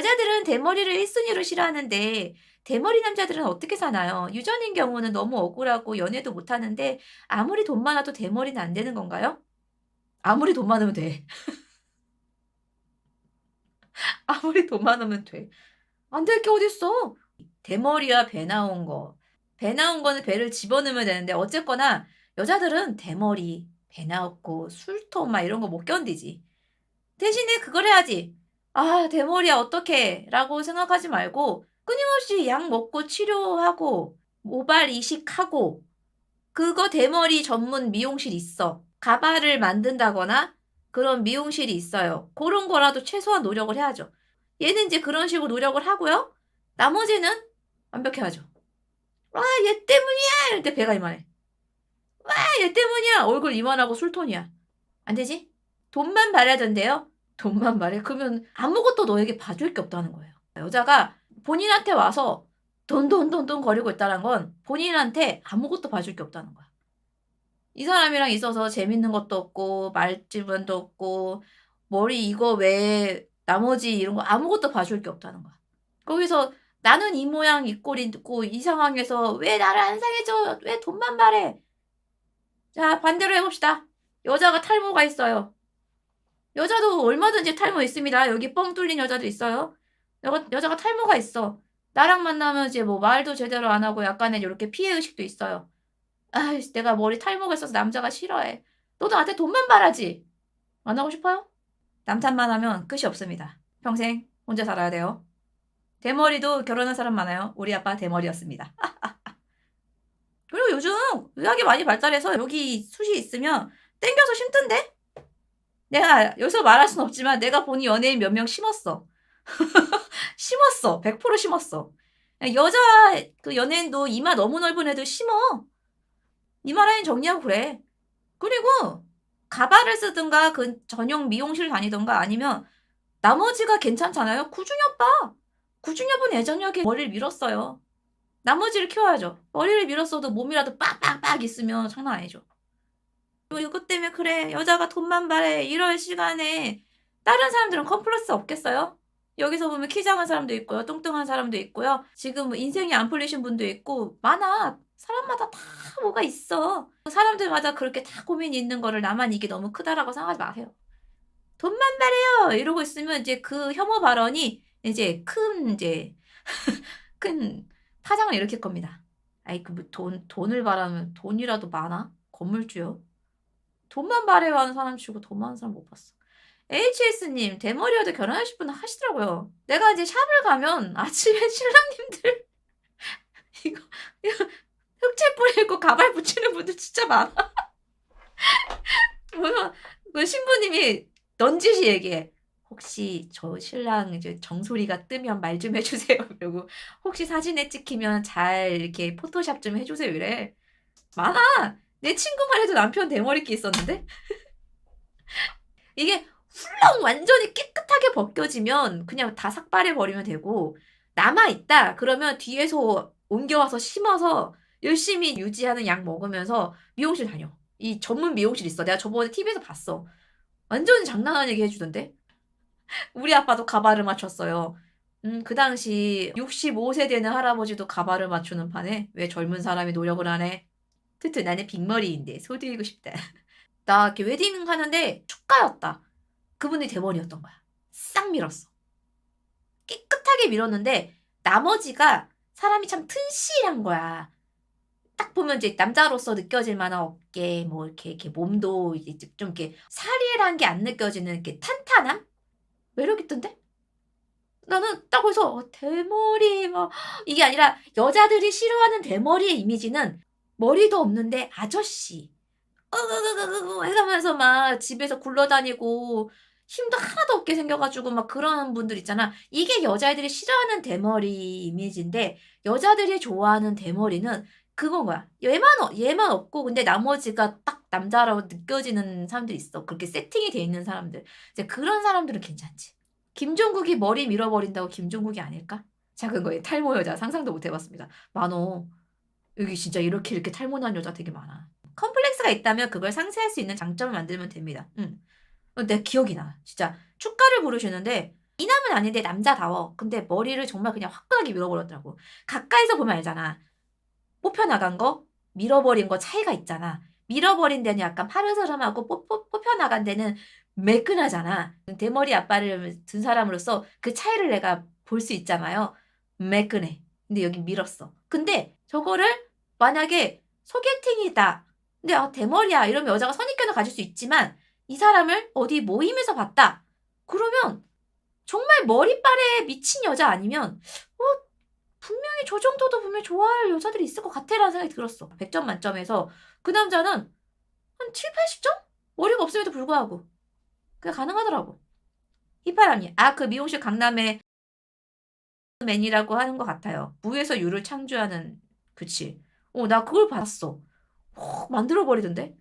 여자들은 대머리를 1순위로 싫어하는데 대머리 남자들은 어떻게 사나요? 유전인 경우는 너무 억울하고 연애도 못 하는데 아무리 돈 많아도 대머리는 안 되는 건가요? 아무리 돈 많으면 돼. 아무리 돈 많으면 돼. 안 될 게 어딨어. 대머리와 배 나온 거. 배 나온 거는 배를 집어넣으면 되는데 어쨌거나 여자들은 대머리, 배 나왔고 술통 막 이런 거 못 견디지. 대신에 그걸 해야지. 아, 대머리야 어떡해 라고 생각하지 말고 끊임없이 약 먹고 치료하고 모발 이식하고 그거 대머리 전문 미용실 있어. 가발을 만든다거나 그런 미용실이 있어요. 그런 거라도 최소한 노력을 해야죠. 얘는 이제 그런 식으로 노력을 하고요. 나머지는 완벽해야죠. 와, 얘 때문이야! 이럴 때 배가 이만해. 와, 얘 때문이야! 얼굴 이만하고 술톤이야. 안 되지? 돈만 된대요? 돈만 말해? 그러면 아무것도 너에게 봐줄 게 없다는 거예요. 여자가 본인한테 와서 돈, 돈, 돈, 돈 거리고 있다는 건 본인한테 아무것도 봐줄 게 없다는 거야. 이 사람이랑 있어서 재밌는 것도 없고, 말주변도 없고, 머리 이거 왜 나머지 이런 거 아무것도 봐줄 게 없다는 거야. 거기서 나는 이 모양 이꼴 있고 이 상황에서 왜 나를 안 상해줘? 왜 돈만 말해? 자, 반대로 해봅시다. 여자가 탈모가 있어요. 여자도 얼마든지 탈모 있습니다. 여기 뻥 뚫린 여자도 있어요. 여, 여자가 탈모가 있어. 나랑 만나면 이제 뭐 말도 제대로 안 하고 약간의 이렇게 피해 의식도 있어요. 아이씨, 내가 머리 탈모가 있어서 남자가 싫어해. 너도 나한테 돈만 말하지. 안 하고 싶어요? 남탓만 하면 끝이 없습니다. 평생 혼자 살아야 돼요. 대머리도 결혼한 사람 많아요. 우리 아빠 대머리였습니다. 그리고 요즘 의학이 많이 발달해서 여기 숱이 있으면 땡겨서 심던데? 내가 여기서 말할 순 없지만 내가 보니 연예인 몇 명 심었어. 심었어. 100% 심었어. 여자 그 연예인도 이마 너무 넓은 애들 심어. 이마 라인 정리하고 그래. 그리고 가발을 쓰든가 그 전용 미용실 다니든가 아니면 나머지가 괜찮잖아요. 구준이 오빠. 구준이 오빠는 예전역에 머리를 밀었어요. 나머지를 키워야죠. 머리를 밀었어도 몸이라도 빡빡빡 있으면 장난 아니죠. 이것 때문에 그래 여자가 돈만 바래 이럴 시간에 다른 사람들은 컴플렉스 없겠어요? 여기서 보면 키 작은 사람도 있고요. 뚱뚱한 사람도 있고요. 지금 뭐 인생이 안 풀리신 분도 있고 많아. 사람마다 다 뭐가 있어. 사람들마다 그렇게 다 고민이 있는 거를 나만 이게 너무 크다라고 생각하지 마세요. 돈만 말해요. 이러고 있으면 이제 그 혐오 발언이 이제 큰 이제 큰 파장을 일으킬 겁니다. 아이 그돈 돈을 바라면 돈이라도 많아? 건물주요. 돈만 바래요 하는 사람 치고 돈 많은 사람 못 봤어. HS님 대머리여도 결혼하실 분 하시더라고요. 내가 이제 샵을 가면 아침에 신랑님들 이거 이거 흑채 뿌리고 가발 붙이는 분들 진짜 많아. 뭐야 그 신부님이 넌지시 얘기해. 혹시 저 신랑 이제 정소리가 뜨면 말 좀 해주세요. 그리고 혹시 사진에 찍히면 잘 이렇게 포토샵 좀 해주세요. 이래. 많아. 내 친구만 해도 남편 대머리끼 있었는데. 이게 훌렁 완전히 깨끗하게 벗겨지면 그냥 다 삭발해 버리면 되고 남아 있다. 그러면 뒤에서 옮겨와서 심어서 열심히 유지하는 약 먹으면서 미용실 다녀. 이 전문 미용실 있어. 내가 저번에 TV에서 봤어. 완전 장난 아니게 해주던데. 우리 아빠도 가발을 맞췄어요. 음, 그 당시 65세 되는 할아버지도 가발을 맞추는 판에 왜 젊은 사람이 노력을 안 해? 트트 나는 빅머리인데 소들이고 싶다. 나 이렇게 웨딩 하는데 축가였다. 그분이 대머리였던 거야. 싹 밀었어. 깨끗하게 밀었는데 나머지가 사람이 참 튼실한 거야. 딱 보면 이제 남자로서 느껴질 만한 어깨, 뭐 이렇게 이렇게 몸도 이제 좀 이렇게 사리란 게 안 느껴지는 이렇게 탄탄함? 매력 있던데? 나는 딱 어, 대머리 막 이게 아니라 여자들이 싫어하는 대머리의 이미지는 머리도 없는데 아저씨 어그그그그 해가면서 막 집에서 굴러다니고 힘도 하나도 없게 생겨가지고 막 그런 분들 있잖아. 이게 여자애들이 싫어하는 대머리 이미지인데 여자들이 좋아하는 대머리는 그건 거야. 얘만 어- 얘만 없고 근데 나머지가 딱 남자라고 느껴지는 사람들이 있어. 그렇게 세팅이 돼 있는 사람들. 이제 그런 사람들은 괜찮지. 김종국이 머리 밀어버린다고 김종국이 아닐까? 작은 거에 탈모 여자 상상도 못 해봤습니다. 많어. 여기 진짜 이렇게 이렇게 탈모난 여자 되게 많아. 컴플렉스가 있다면 그걸 상쇄할 수 있는 장점을 만들면 됩니다. 응. 어, 내 기억이 나. 진짜 축가를 부르시는데 미남은 아닌데 남자다워. 근데 머리를 정말 그냥 화끈하게 밀어버렸더라고. 가까이서 보면 알잖아. 뽑혀나간 거, 밀어버린 거 차이가 있잖아. 밀어버린 데는 약간 뽑, 뽑혀나간 데는 매끈하잖아. 대머리 아빠를 둔 사람으로서 그 차이를 내가 볼 수 있잖아요. 매끈해. 근데 여기 밀었어. 근데 저거를 만약에 소개팅이다. 근데 아, 대머리야. 이러면 여자가 선입견을 가질 수 있지만 이 사람을 어디 모임에서 봤다. 그러면 정말 머리빨에 미친 여자 아니면 어 분명히 저 정도도 분명히 좋아할 여자들이 있을 것 같아라는 생각이 들었어. 100점 만점에서 그 남자는 한 7, 80점? 머리가 없음에도 불구하고 그게 가능하더라고. 휘파람이 아그 미용실 강남에 맨이라고 하는 것 같아요. 무에서 유를 창조하는 그치. 어 나 그걸 봤어. 어, 만들어 버리던데.